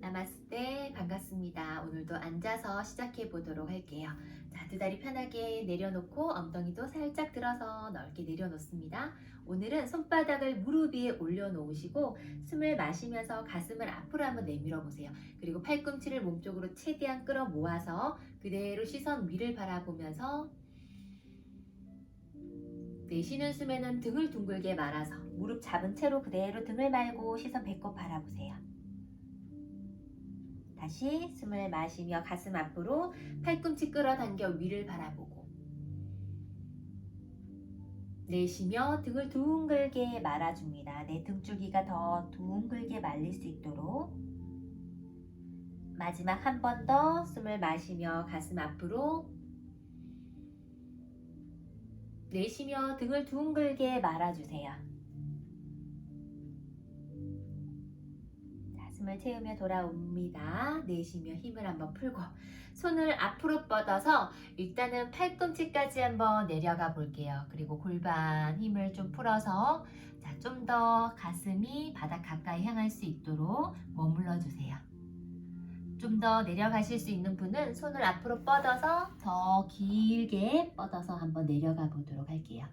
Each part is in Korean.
나마스테 반갑습니다. 오늘도 앉아서 시작해 보도록 할게요. 자, 두 다리 편하게 내려놓고 엉덩이도 살짝 들어서 넓게 내려놓습니다. 오늘은 손바닥을 무릎 위에 올려놓으시고 숨을 마시면서 가슴을 앞으로 한번 내밀어 보세요. 그리고 팔꿈치를 몸쪽으로 최대한 끌어 모아서 그대로 시선 위를 바라보면서 내쉬는 숨에는 등을 둥글게 말아서 무릎 잡은 채로 그대로 등을 말고 시선 배꼽 바라보세요. 다시 숨을 마시며 가슴 앞으로 팔꿈치 끌어당겨 위를 바라보고 내쉬며 등을 둥글게 말아줍니다. 내 등줄기가 더 둥글게 말릴 수 있도록 마지막 한 번 더 숨을 마시며 가슴 앞으로 내쉬며 등을 둥글게 말아주세요. 숨을 채우며 돌아옵니다. 내쉬며 힘을 한번 풀고 손을 앞으로 뻗어서 일단은 팔꿈치까지 한번 내려가 볼게요. 그리고 골반 힘을 좀 풀어서 자, 좀더 가슴이 바닥 가까이 향할 수 있도록 머물러 주세요. 좀 더 내려가실 수 있는 분은 손을 앞으로 뻗어서 더 길게 뻗어서 한번 내려가 보도록 할게요.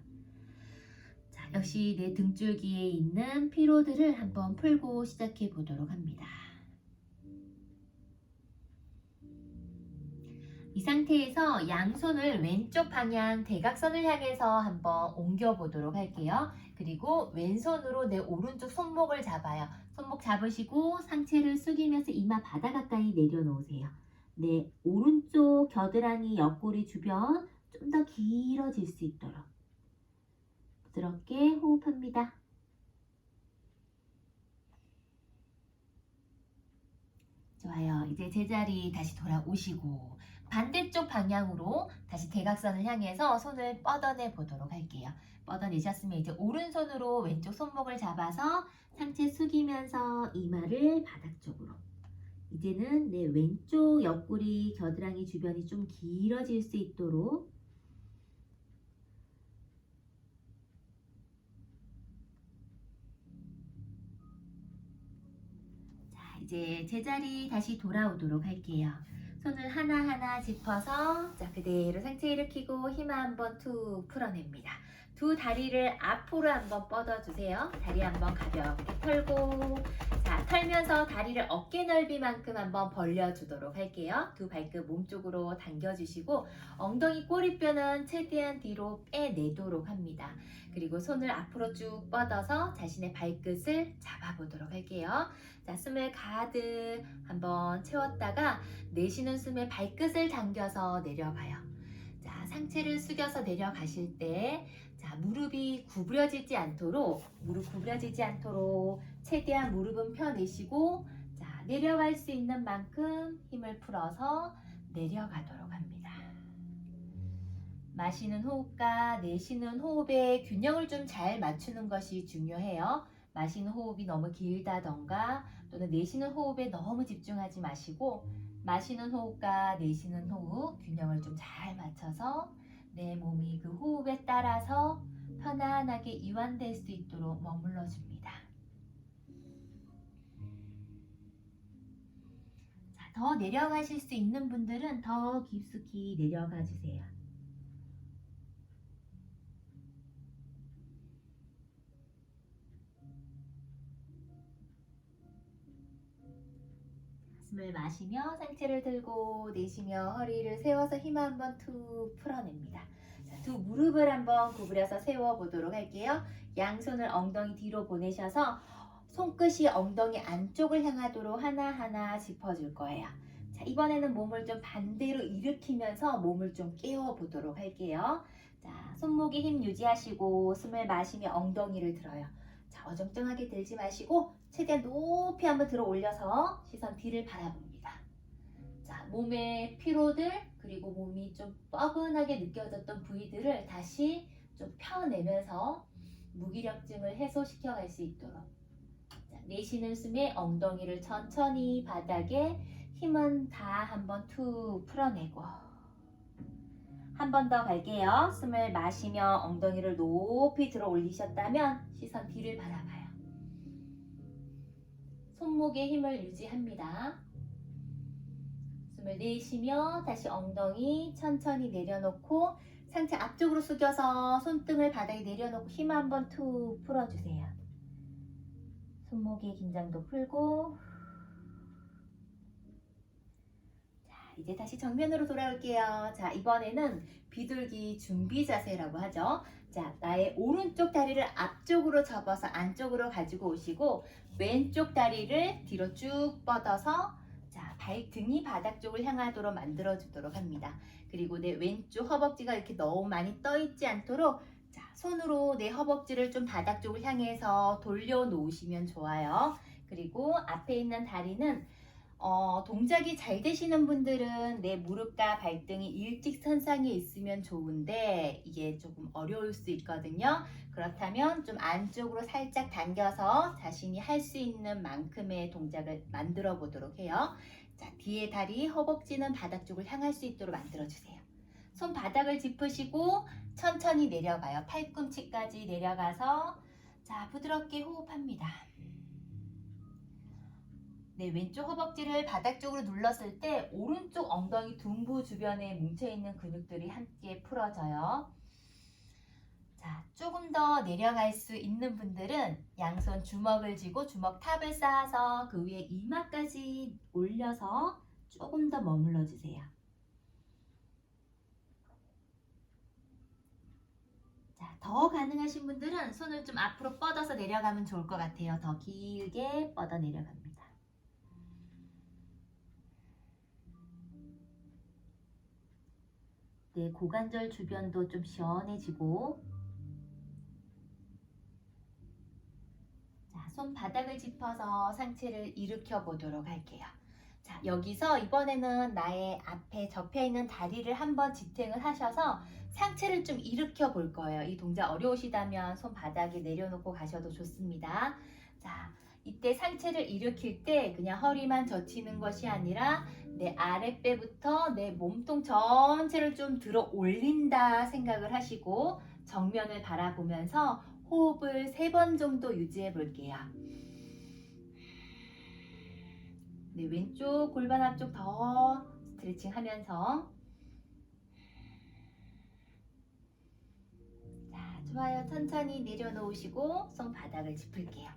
자, 역시 내 등줄기에 있는 피로들을 한번 풀고 시작해 보도록 합니다. 이 상태에서 양손을 왼쪽 방향 대각선을 향해서 한번 옮겨 보도록 할게요. 그리고 왼손으로 내 오른쪽 손목을 잡아요. 손목 잡으시고 상체를 숙이면서 이마 바닥 가까이 내려놓으세요. 네, 오른쪽 겨드랑이 옆구리 주변 좀 더 길어질 수 있도록 부드럽게 호흡합니다. 좋아요. 이제 제자리 다시 돌아오시고 반대쪽 방향으로 다시 대각선을 향해서 손을 뻗어내 보도록 할게요. 뻗어내셨으면 이제 오른손으로 왼쪽 손목을 잡아서 상체 숙이면서 이마를 바닥 쪽으로. 이제는 내 왼쪽 옆구리 겨드랑이 주변이 좀 길어질 수 있도록 이제 제자리 다시 돌아오도록 할게요. 손을 하나하나 짚어서 자 그대로 상체 일으키고 힘 한번 툭 풀어냅니다. 두 다리를 앞으로 한번 뻗어주세요. 다리 한번 가볍게 털고 자 털면서 다리를 어깨 넓이만큼 한번 벌려주도록 할게요. 두 발끝 몸쪽으로 당겨주시고 엉덩이 꼬리뼈는 최대한 뒤로 빼내도록 합니다. 그리고 손을 앞으로 쭉 뻗어서 자신의 발끝을 잡아보도록 할게요. 자 숨을 가득 한번 채웠다가 내쉬는 숨에 발끝을 당겨서 내려가요. 자, 상체를 숙여서 내려가실 때, 자, 무릎이 구부려지지 않도록, 무릎 구부려지지 않도록, 최대한 무릎은 펴내시고, 자, 내려갈 수 있는 만큼 힘을 풀어서 내려가도록 합니다. 마시는 호흡과 내쉬는 호흡의 균형을 좀 잘 맞추는 것이 중요해요. 마시는 호흡이 너무 길다던가, 또는 내쉬는 호흡에 너무 집중하지 마시고, 마시는 호흡과 내쉬는 호흡 균형을 좀 잘 맞춰서 내 몸이 그 호흡에 따라서 편안하게 이완될 수 있도록 머물러 줍니다. 자, 더 내려가실 수 있는 분들은 더 깊숙이 내려가 주세요. 숨을 마시며 상체를 들고 내쉬며 허리를 세워서 힘 한번 툭 풀어냅니다. 자, 두 무릎을 한번 구부려서 세워보도록 할게요. 양손을 엉덩이 뒤로 보내셔서 손끝이 엉덩이 안쪽을 향하도록 하나하나 짚어줄 거예요. 자, 이번에는 몸을 좀 반대로 일으키면서 몸을 좀 깨워보도록 할게요. 자, 손목에 힘 유지하시고 숨을 마시며 엉덩이를 들어요. 자, 어정쩡하게 들지 마시고 최대한 높이 한번 들어 올려서 시선 뒤를 바라봅니다. 자, 몸의 피로들 그리고 몸이 좀 뻐근하게 느껴졌던 부위들을 다시 좀 펴내면서 무기력증을 해소시켜 갈 수 있도록 자, 내쉬는 숨에 엉덩이를 천천히 바닥에 힘은 다 한번 툭 풀어내고 한 번 더 갈게요. 숨을 마시며 엉덩이를 높이 들어 올리셨다면 시선 뒤를 바라봐요. 손목에 힘을 유지합니다. 숨을 내쉬며 다시 엉덩이 천천히 내려놓고 상체 앞쪽으로 숙여서 손등을 바닥에 내려놓고 힘 한번 툭 풀어주세요. 손목의 긴장도 풀고 자 이제 다시 정면으로 돌아올게요. 자 이번에는 비둘기 준비 자세라고 하죠. 자 나의 오른쪽 다리를 앞쪽으로 접어서 안쪽으로 가지고 오시고 왼쪽 다리를 뒤로 쭉 뻗어서 자 발등이 바닥 쪽을 향하도록 만들어 주도록 합니다. 그리고 내 왼쪽 허벅지가 이렇게 너무 많이 떠 있지 않도록 자, 손으로 내 허벅지를 좀 바닥 쪽을 향해서 돌려 놓으시면 좋아요. 그리고 앞에 있는 다리는 어, 동작이 잘 되시는 분들은 내 무릎과 발등이 일직선상에 있으면 좋은데 이게 조금 어려울 수 있거든요. 그렇다면 좀 안쪽으로 살짝 당겨서 자신이 할 수 있는 만큼의 동작을 만들어 보도록 해요. 자, 뒤에 다리, 허벅지는 바닥 쪽을 향할 수 있도록 만들어 주세요. 손 바닥을 짚으시고 천천히 내려가요. 팔꿈치까지 내려가서 자, 부드럽게 호흡합니다. 네, 왼쪽 허벅지를 바닥 쪽으로 눌렀을 때 오른쪽 엉덩이 둔부 주변에 뭉쳐있는 근육들이 함께 풀어져요. 자, 조금 더 내려갈 수 있는 분들은 양손 주먹을 쥐고 주먹 탑을 쌓아서 그 위에 이마까지 올려서 조금 더 머물러 주세요. 자, 더 가능하신 분들은 손을 좀 앞으로 뻗어서 내려가면 좋을 것 같아요. 더 길게 뻗어 내려갑니 네, 고관절 주변도 좀 시원해지고 자, 손 바닥을 짚어서 상체를 일으켜 보도록 할게요. 자, 여기서 이번에는 나의 앞에 접혀 있는 다리를 한번 지탱을 하셔서 상체를 좀 일으켜 볼 거예요. 이 동작 어려우시다면 손 바닥에 내려놓고 가셔도 좋습니다. 자, 이때 상체를 일으킬 때 그냥 허리만 젖히는 것이 아니라 내 아랫배부터 내 몸통 전체를 좀 들어 올린다 생각을 하시고 정면을 바라보면서 호흡을 세 번 정도 유지해 볼게요. 네, 왼쪽 골반 앞쪽 더 스트레칭 하면서 자, 좋아요. 천천히 내려놓으시고 손 바닥을 짚을게요.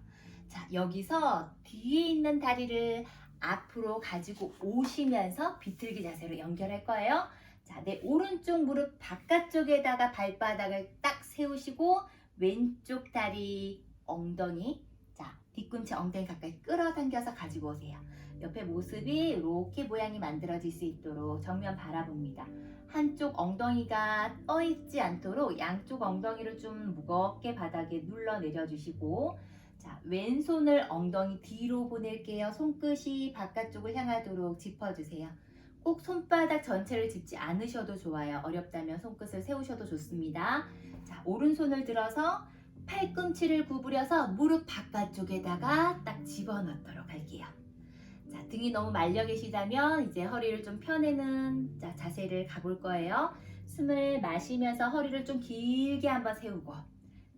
자, 여기서 뒤에 있는 다리를 앞으로 가지고 오시면서 비틀기 자세로 연결할 거예요. 자, 내 오른쪽 무릎 바깥쪽에다가 발바닥을 딱 세우시고 왼쪽 다리 엉덩이 자 뒤꿈치 엉덩이 가까이 끌어당겨서 가지고 오세요. 옆에 모습이 이렇게 모양이 만들어질 수 있도록 정면 바라봅니다. 한쪽 엉덩이가 떠 있지 않도록 양쪽 엉덩이를 좀 무겁게 바닥에 눌러 내려주시고 자 왼손을 엉덩이 뒤로 보낼게요. 손끝이 바깥쪽을 향하도록 짚어주세요. 꼭 손바닥 전체를 짚지 않으셔도 좋아요. 어렵다면 손끝을 세우셔도 좋습니다. 자, 오른손을 들어서 팔꿈치를 구부려서 무릎 바깥쪽에다가 딱 집어넣도록 할게요. 자, 등이 너무 말려 계시다면 이제 허리를 좀 펴내는 자, 자세를 가볼 거예요. 숨을 마시면서 허리를 좀 길게 한번 세우고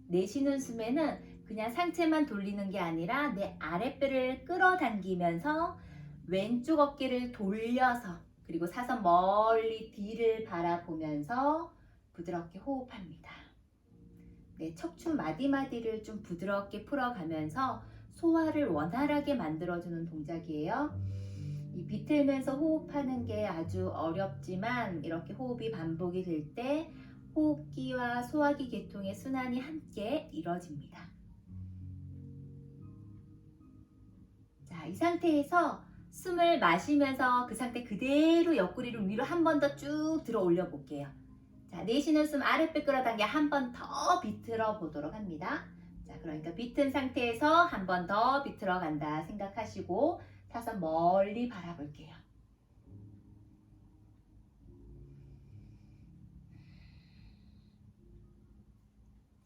내쉬는 숨에는 그냥 상체만 돌리는 게 아니라 내 아랫배를 끌어당기면서 왼쪽 어깨를 돌려서 그리고 사선 멀리 뒤를 바라보면서 부드럽게 호흡합니다. 네, 척추 마디마디를 좀 부드럽게 풀어가면서 소화를 원활하게 만들어주는 동작이에요. 이 비틀면서 호흡하는 게 아주 어렵지만 이렇게 호흡이 반복이 될 때 호흡기와 소화기 계통의 순환이 함께 이뤄집니다. 자, 이 상태에서 숨을 마시면서 그 상태 그대로 옆구리를 위로 한 번 더 쭉 들어 올려 볼게요. 자, 내쉬는 숨 아랫배 끌어당겨 한 번 더 비틀어 보도록 합니다. 자, 그러니까 비튼 상태에서 한 번 더 비틀어 간다 생각하시고 사선 멀리 바라볼게요.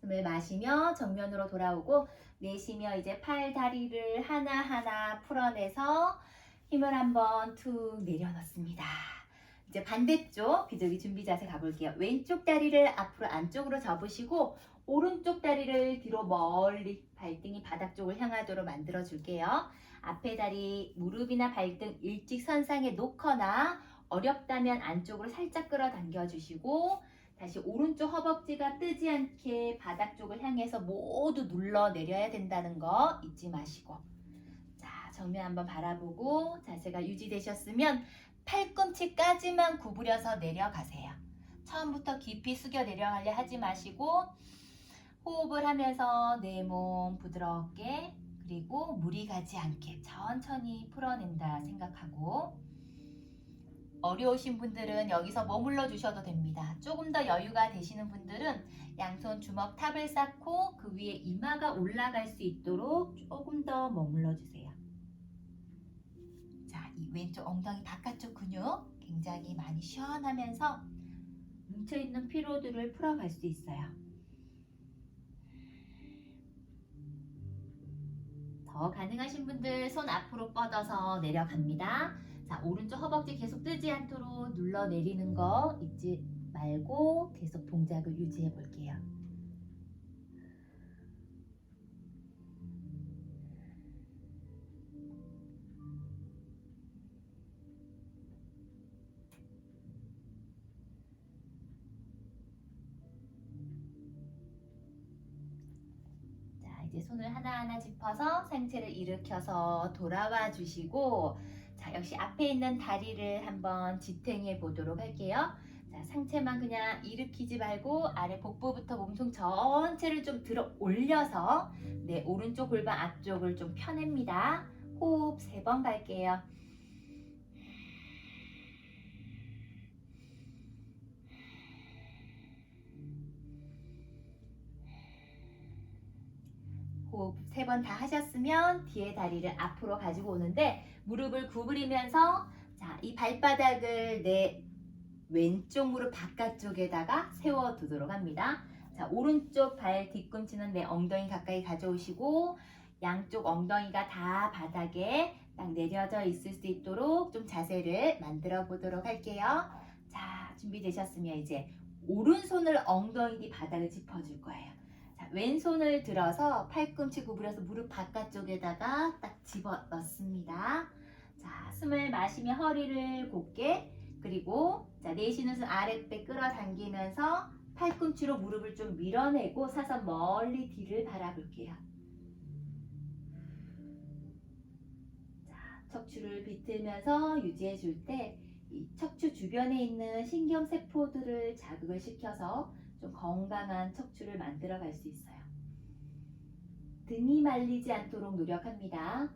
숨을 마시며 정면으로 돌아오고 내쉬며 이제 팔 다리를 하나하나 풀어내서 힘을 한번 툭 내려놓습니다. 이제 반대쪽 비둘기 준비 자세 가볼게요. 왼쪽 다리를 앞으로 안쪽으로 접으시고 오른쪽 다리를 뒤로 멀리 발등이 바닥 쪽을 향하도록 만들어 줄게요. 앞에 다리 무릎이나 발등 일직선상에 놓거나 어렵다면 안쪽으로 살짝 끌어당겨 주시고 다시 오른쪽 허벅지가 뜨지 않게 바닥 쪽을 향해서 모두 눌러 내려야 된다는 거 잊지 마시고 자 정면 한번 바라보고 자세가 유지되셨으면 팔꿈치까지만 구부려서 내려가세요. 처음부터 깊이 숙여 내려가려 하지 마시고 호흡을 하면서 내 몸 부드럽게 그리고 무리 가지 않게 천천히 풀어낸다 생각하고 어려우신 분들은 여기서 머물러 주셔도 됩니다. 조금 더 여유가 되시는 분들은 양손 주먹 탑을 쌓고 그 위에 이마가 올라갈 수 있도록 조금 더 머물러 주세요. 자, 이 왼쪽 엉덩이 바깥쪽 근육 굉장히 많이 시원하면서 뭉쳐있는 피로들을 풀어갈 수 있어요. 더 가능하신 분들 손 앞으로 뻗어서 내려갑니다. 자, 오른쪽 허벅지 계속 뜨지 않도록 눌러 내리는 거 잊지 말고 계속 동작을 유지해 볼게요. 손을 하나하나 짚어서 상체를 일으켜서 돌아와 주시고 자, 역시 앞에 있는 다리를 한번 지탱해 보도록 할게요. 자, 상체만 그냥 일으키지 말고 아래 복부부터 몸통 전체를 좀 들어 올려서 네, 오른쪽 골반 앞쪽을 좀 펴냅니다. 호흡 세 번 갈게요. 호흡 세 번 다 하셨으면 뒤에 다리를 앞으로 가지고 오는데 무릎을 구부리면서 자, 이 발바닥을 내 왼쪽 무릎 바깥쪽에다가 세워 두도록 합니다. 자, 오른쪽 발 뒤꿈치는 내 엉덩이 가까이 가져오시고 양쪽 엉덩이가 다 바닥에 딱 내려져 있을 수 있도록 좀 자세를 만들어 보도록 할게요. 자, 준비되셨으면 이제 오른손을 엉덩이 뒤 바닥을 짚어줄 거예요. 자, 왼손을 들어서 팔꿈치 구부려서 무릎 바깥쪽에다가 딱 집어 넣습니다. 자, 숨을 마시며 허리를 곧게 그리고 자, 내쉬는 숨 아랫배 끌어당기면서 팔꿈치로 무릎을 좀 밀어내고 사선 멀리 뒤를 바라볼게요. 자, 척추를 비틀면서 유지해 줄 때 이 척추 주변에 있는 신경 세포들을 자극을 시켜서 좀 건강한 척추를 만들어 갈 수 있어요. 등이 말리지 않도록 노력합니다.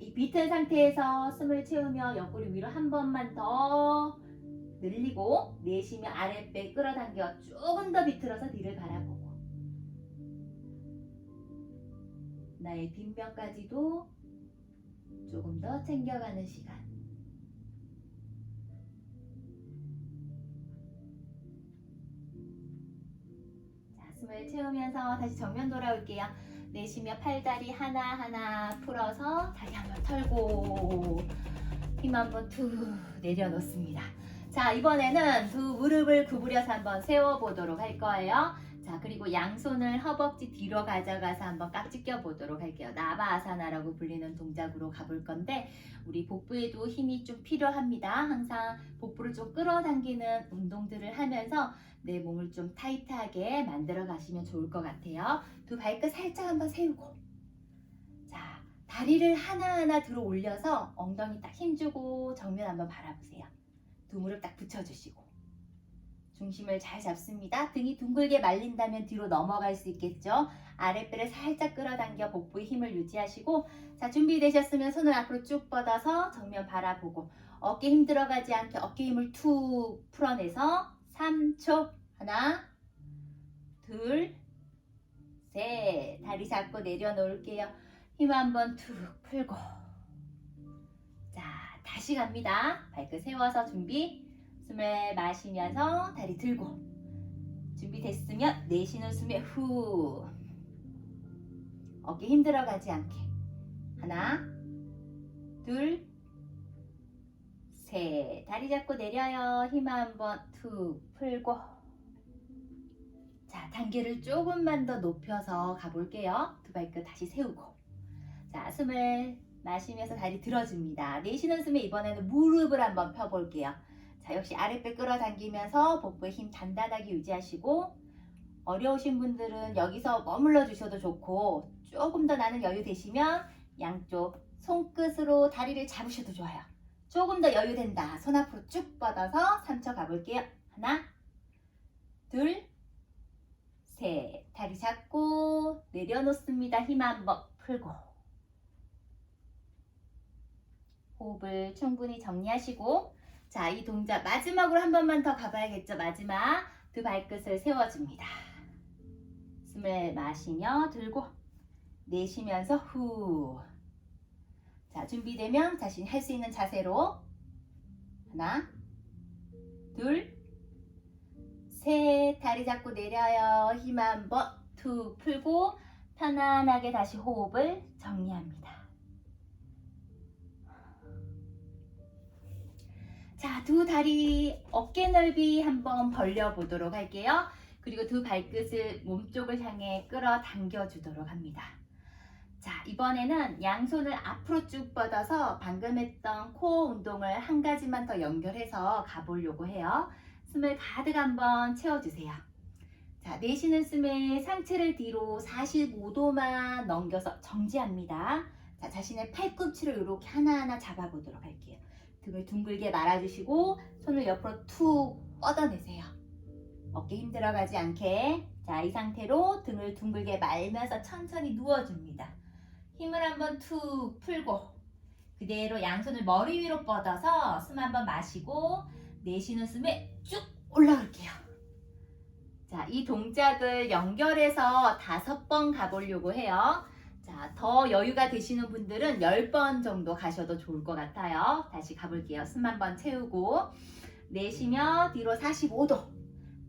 자, 이 비틀 상태에서 숨을 채우며 옆구리 위로 한 번만 더 늘리고 내쉬며 아랫배 끌어당겨 조금 더 비틀어서 뒤를 바라보고 나의 뒷면까지도 조금 더 챙겨가는 시간. 자, 숨을 채우면서 다시 정면 돌아올게요. 내쉬며 팔다리 하나하나 풀어서 다리 한번 털고 힘 한번 툭 내려놓습니다. 자, 이번에는 두 무릎을 구부려서 한번 세워보도록 할 거예요. 자, 그리고 양손을 허벅지 뒤로 가져가서 한번 깍지 껴보도록 할게요. 나바아사나라고 불리는 동작으로 가볼 건데, 우리 복부에도 힘이 좀 필요합니다. 항상 복부를 좀 끌어당기는 운동들을 하면서 내 몸을 좀 타이트하게 만들어 가시면 좋을 것 같아요. 두 발끝 살짝 한번 세우고. 자, 다리를 하나하나 들어 올려서 엉덩이 딱 힘주고 정면 한번 바라보세요. 두 무릎 딱 붙여주시고. 중심을 잘 잡습니다. 등이 둥글게 말린다면 뒤로 넘어갈 수 있겠죠. 아랫배를 살짝 끌어당겨 복부의 힘을 유지하시고 자 준비되셨으면 손을 앞으로 쭉 뻗어서 정면 바라보고 어깨 힘 들어가지 않게 어깨 힘을 툭 풀어내서 3초. 하나 둘 셋. 다리 잡고 내려놓을게요. 힘 한번 툭 풀고. 자 다시 갑니다. 발끝 세워서 준비. 숨을 마시면서 다리 들고. 준비됐으면 내쉬는 숨에 후. 어깨 힘 들어가지 않게. 하나 둘 셋 다리 잡고 내려요 힘 한번 툭 풀고 자 단계를 조금만 더 높여서 가볼게요 두 발끝 다시 세우고 자, 숨을 마시면서 다리 들어줍니다. 내쉬는 숨에 이번에는 무릎을 한번 펴볼게요. 자, 역시 아랫배 끌어당기면서 복부의 힘 단단하게 유지하시고 어려우신 분들은 여기서 머물러 주셔도 좋고 조금 더 나는 여유 되시면 양쪽 손끝으로 다리를 잡으셔도 좋아요. 조금 더 여유 된다. 손 앞으로 쭉 뻗어서 3초 가볼게요. 하나, 둘, 셋. 다리 잡고 내려놓습니다. 힘 한번 풀고. 호흡을 충분히 정리하시고 자, 이 동작 마지막으로 한 번만 더 가봐야겠죠. 마지막 두 발끝을 세워줍니다. 숨을 마시며 들고 내쉬면서 후. 자, 준비되면 자신이 할 수 있는 자세로 하나, 둘, 셋. 다리 잡고 내려요. 힘 한번 툭 풀고 편안하게 다시 호흡을 정리합니다. 자, 두 다리 어깨 넓이 한번 벌려 보도록 할게요. 그리고 두 발끝을 몸쪽을 향해 끌어 당겨 주도록 합니다. 자, 이번에는 양손을 앞으로 쭉 뻗어서 방금 했던 코어 운동을 한 가지만 더 연결해서 가보려고 해요. 숨을 가득 한번 채워주세요. 자, 내쉬는 숨에 상체를 뒤로 45도만 넘겨서 정지합니다. 자, 자신의 팔꿈치를 이렇게 하나하나 잡아보도록 할게요. 등을 둥글게 말아주시고 손을 옆으로 툭 뻗어내세요. 어깨 힘들어가지 않게 자, 이 상태로 등을 둥글게 말면서 천천히 누워줍니다. 힘을 한번 툭 풀고 그대로 양손을 머리 위로 뻗어서 숨 한번 마시고 내쉬는 숨에 쭉 올라올게요. 자, 이 동작을 연결해서 다섯 번 가보려고 해요. 자, 더 여유가 되시는 분들은 10번 정도 가셔도 좋을 것 같아요. 다시 가볼게요. 숨 한번 채우고 내쉬며 뒤로 45도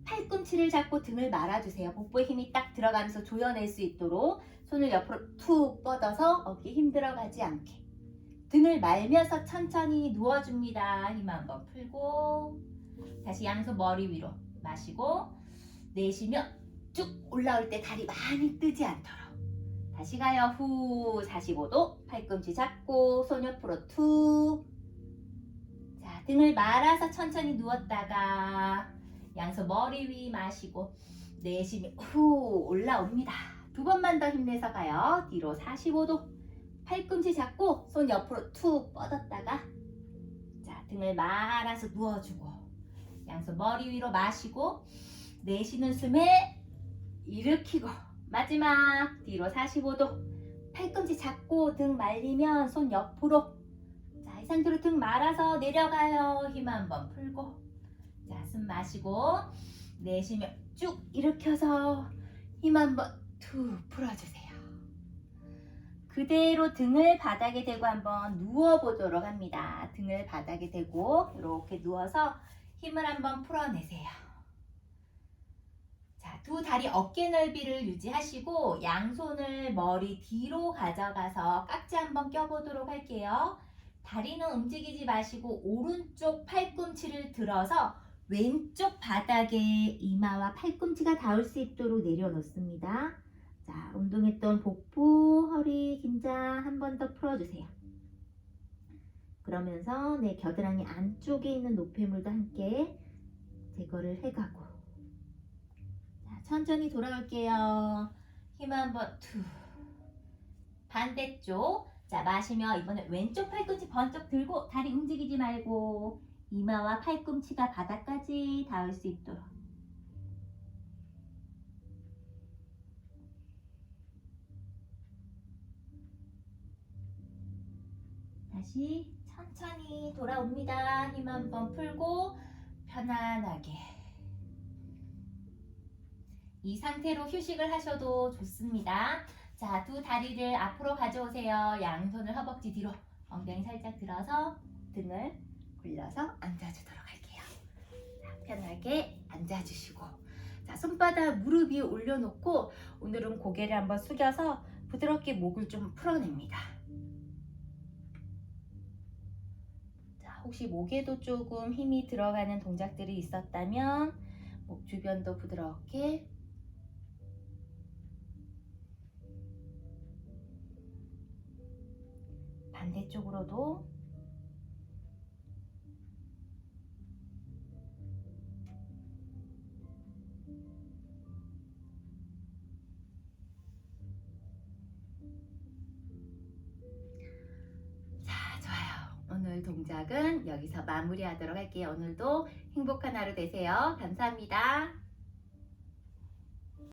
팔꿈치를 잡고 등을 말아주세요. 복부에 힘이 딱 들어가면서 조여낼 수 있도록 손을 옆으로 툭 뻗어서 어깨 힘 들어가지 않게 등을 말면서 천천히 누워줍니다. 힘 한번 풀고 다시 양손 머리 위로 마시고 내쉬며 쭉 올라올 때 다리 많이 뜨지 않도록 다시 가요. 후 45도 팔꿈치 잡고 손 옆으로 툭 자, 등을 말아서 천천히 누웠다가 양손 머리 위 마시고 내쉬며 후 올라옵니다. 두 번만 더 힘내서 가요. 뒤로 45도. 팔꿈치 잡고 손 옆으로 툭 뻗었다가 자 등을 말아서 누워주고 양손 머리 위로 마시고 내쉬는 숨에 일으키고 마지막 뒤로 45도. 팔꿈치 잡고 등 말리면 손 옆으로 자이 상태로 등 말아서 내려가요. 힘 한번 풀고 자 숨 마시고 내쉬며 쭉 일으켜서 힘 한번 툭 풀어주세요 그대로 등을 바닥에 대고 한번 누워보도록 합니다 등을 바닥에 대고 이렇게 누워서 힘을 한번 풀어내세요 자, 두 다리 어깨 넓이를 유지하시고 양손을 머리 뒤로 가져가서 깍지 한번 껴보도록 할게요. 다리는 움직이지 마시고 오른쪽 팔꿈치를 들어서 왼쪽 바닥에 이마와 팔꿈치가 닿을 수 있도록 내려놓습니다. 자, 운동했던 복부, 허리, 긴장 한번 더 풀어주세요. 그러면서 내 겨드랑이 안쪽에 있는 노폐물도 함께 제거를 해가고 자, 천천히 돌아올게요. 힘 한번 툭. 반대쪽. 자, 마시며 이번에 왼쪽 팔꿈치 번쩍 들고 다리 움직이지 말고 이마와 팔꿈치가 바닥까지 닿을 수 있도록. 다시 천천히 돌아옵니다. 힘 한번 풀고 편안하게. 이 상태로 휴식을 하셔도 좋습니다. 자, 두 다리를 앞으로 가져오세요. 양손을 허벅지 뒤로 엉덩이 살짝 들어서 등을 굴려서 앉아주도록 할게요. 자, 편하게 앉아주시고 자, 손바닥 무릎 위에 올려놓고 오늘은 고개를 한번 숙여서 부드럽게 목을 좀 풀어냅니다. 혹시 목에도 조금 힘이 들어가는 동작들이 있었다면 목 주변도 부드럽게. 뒤쪽으로도 마무리하도록 할게요. 오늘도 행복한 하루 되세요. 감사합니다.